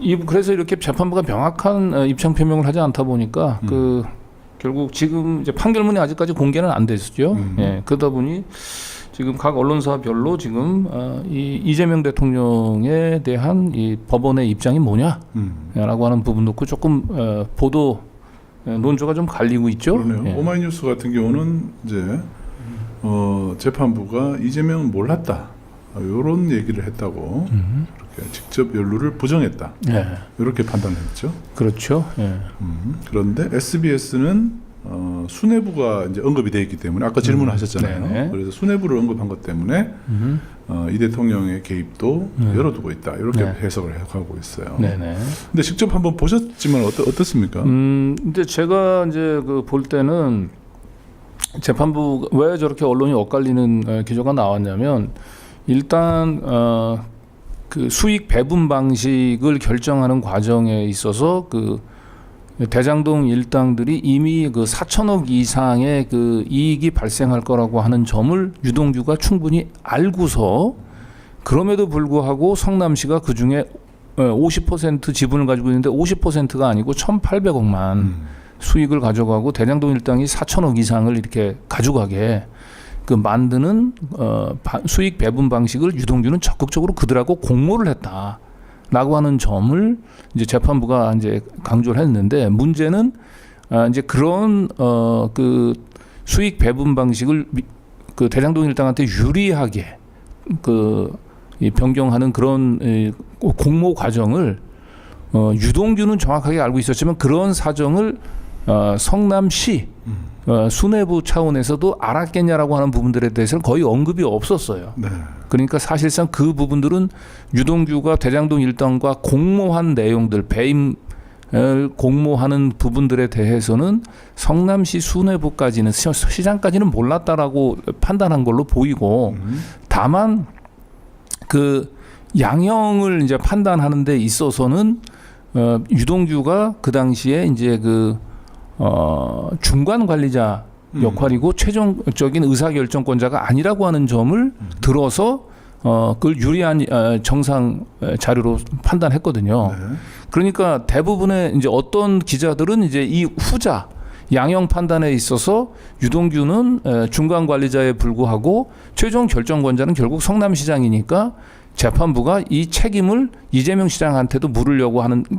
이 그래서 이렇게 재판부가 명확한 어, 입장 표명을 하지 않다 보니까 음. 그 결국 지금 이제 판결문이 아직까지 공개는 안 됐죠. 음. 예, 그러다 보니 지금 각 언론사별로 지금 어, 이 이재명 대통령에 대한 이 법원의 입장이 뭐냐라고 음. 하는 부분 놓고 조금 어, 보도 어, 논조가 좀 갈리고 있죠. 그러네요. 예. 오마이뉴스 같은 경우는 이제 어, 재판부가 이재명은 몰랐다 이런 얘기를 했다고 음. 이렇게 직접 연루를 부정했다 예, 이렇게 판단했죠. 그렇죠. 예. 음, 그런데 SBS는 어, 수뇌부가 이제 언급이 되어 있기 때문에 아까 질문하셨잖아요. 네네. 그래서 수뇌부를 언급한 것 때문에 음. 어, 이 대통령의 개입도 네. 열어두고 있다 이렇게 네. 해석을 하고 있어요. 네네. 근데 직접 한번 보셨지만 어떠, 어떻습니까? 음, 근데 제가 이제 그 볼 때는 재판부 왜 저렇게 언론이 엇갈리는 어, 기조가 나왔냐면 일단 어, 그 수익 배분 방식을 결정하는 과정에 있어서 그 대장동 일당들이 이미 그 4천억 이상의 그 이익이 발생할 거라고 하는 점을 유동규가 충분히 알고서 그럼에도 불구하고 성남시가 그 중에 50% 지분을 가지고 있는데 50%가 아니고 1,800억만 음. 수익을 가져가고 대장동 일당이 4천억 이상을 이렇게 가져가게 그 만드는 어, 바- 수익 배분 방식을 유동규는 적극적으로 그들하고 공모를 했다라고 하는 점을 이제 재판부가 이제 강조를 했는데 문제는 아, 이제 그런 어, 그 수익 배분 방식을 미- 그 대장동 일당한테 유리하게 그이 변경하는 그런 이 공모 과정을 어, 유동규는 정확하게 알고 있었지만 그런 사정을 어, 성남시 음. 어, 수뇌부 차원에서도 알았겠냐라고 하는 부분들에 대해서는 거의 언급이 없었어요. 네. 그러니까 사실상 그 부분들은 유동규가 대장동 일당과 공모한 내용들 배임을 공모하는 부분들에 대해서는 성남시 수뇌부까지는 시- 시장까지는 몰랐다라고 판단한 걸로 보이고 음. 다만 그 양형을 이제 판단하는 데 있어서는 어, 유동규가 그 당시에 이제 그 어, 중간 관리자 음. 역할이고 최종적인 의사 결정권자가 아니라고 하는 점을 들어서 어, 그걸 유리한 어, 정상 어, 자료로 판단했거든요. 네. 그러니까 대부분의 이제 어떤 기자들은 이제 이 후자 양형 판단에 있어서 유동규는 에, 중간 관리자에 불구하고 최종 결정권자는 결국 성남시장이니까 재판부가 이 책임을 이재명 시장한테도 물으려고 하는 거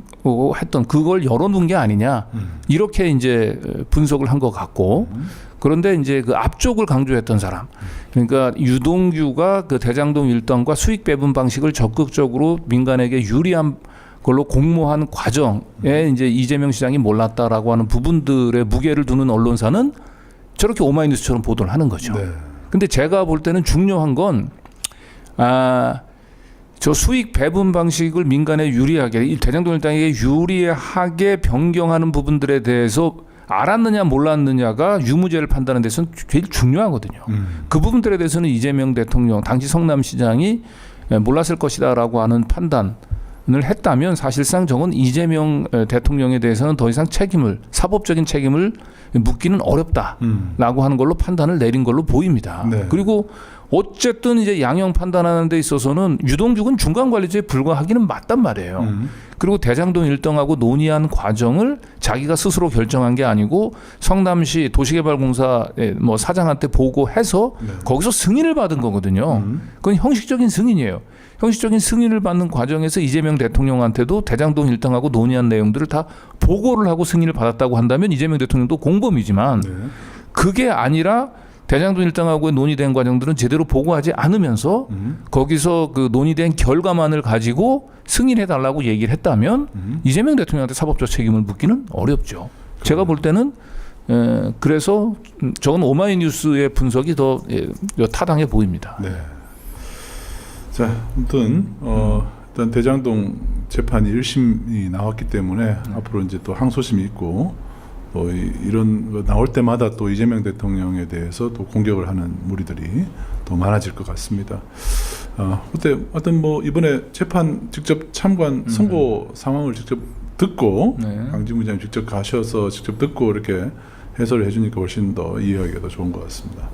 했던 그걸 열어놓은 게 아니냐 음. 이렇게 이제 분석을 한 것 같고 그런데 이제 그 앞쪽을 강조했던 사람 그러니까 유동규가 그 대장동 일당과 수익 배분 방식을 적극적으로 민간에게 유리한 걸로 공모한 과정에 이제 이재명 시장이 몰랐다라고 하는 부분들의 무게를 두는 언론사는 저렇게 오마이뉴스처럼 보도를 하는 거죠. 네. 근데 제가 볼 때는 중요한 건 아, 저 수익 배분 방식을 민간에 유리하게 이 대장동 일당에게 유리하게 변경하는 부분들에 대해서 알았느냐 몰랐느냐가 유무죄를 판단하는 데서는 제일 중요하거든요. 음. 그 부분들에 대해서는 이재명 대통령 당시 성남시장이 몰랐을 것이다라고 하는 판단을 했다면 사실상 저건 이재명 대통령에 대해서는 더 이상 책임을 사법적인 책임을 묻기는 어렵다. 음. 라고 하는 걸로 판단을 내린 걸로 보입니다. 네. 그리고 어쨌든 이제 양형 판단하는 데 있어서는 유동규는 중간 관리자에 불과하기는 맞단 말이에요. 음. 그리고 대장동 일당하고 논의한 과정을 자기가 스스로 결정한 게 아니고 성남시 도시개발공사의 뭐 사장한테 보고해서 네. 거기서 승인을 받은 거거든요. 음. 그건 형식적인 승인이에요. 형식적인 승인을 받는 과정에서 이재명 대통령한테도 대장동 일당하고 논의한 내용들을 다 보고를 하고 승인을 받았다고 한다면 이재명 대통령도 공범이지만 네. 그게 아니라 대장동 일당하고의 논의된 과정들은 제대로 보고하지 않으면서 음. 거기서 그 논의된 결과만을 가지고 승인해 달라고 얘기를 했다면 음. 이재명 대통령한테 사법적 책임을 묻기는 어렵죠. 제가 볼 때는 에, 그래서 음, 저건 오마이뉴스의 분석이 더 예, 타당해 보입니다. 네. 자, 아무튼 어, 일단 대장동 재판이 1심이 나왔기 때문에 앞으로 이제 또 항소심이 있고 또 이, 이런 거 나올 때마다 또 이재명 대통령에 대해서 또 공격을 하는 무리들이 더 많아질 것 같습니다. 어, 그때 어떤 뭐 이번에 재판 직접 참관 선고 상황을 직접 듣고 네. 강진구 장님 직접 가셔서 직접 듣고 이렇게 해설을 해주니까 훨씬 더 이해하기가 더 좋은 것 같습니다.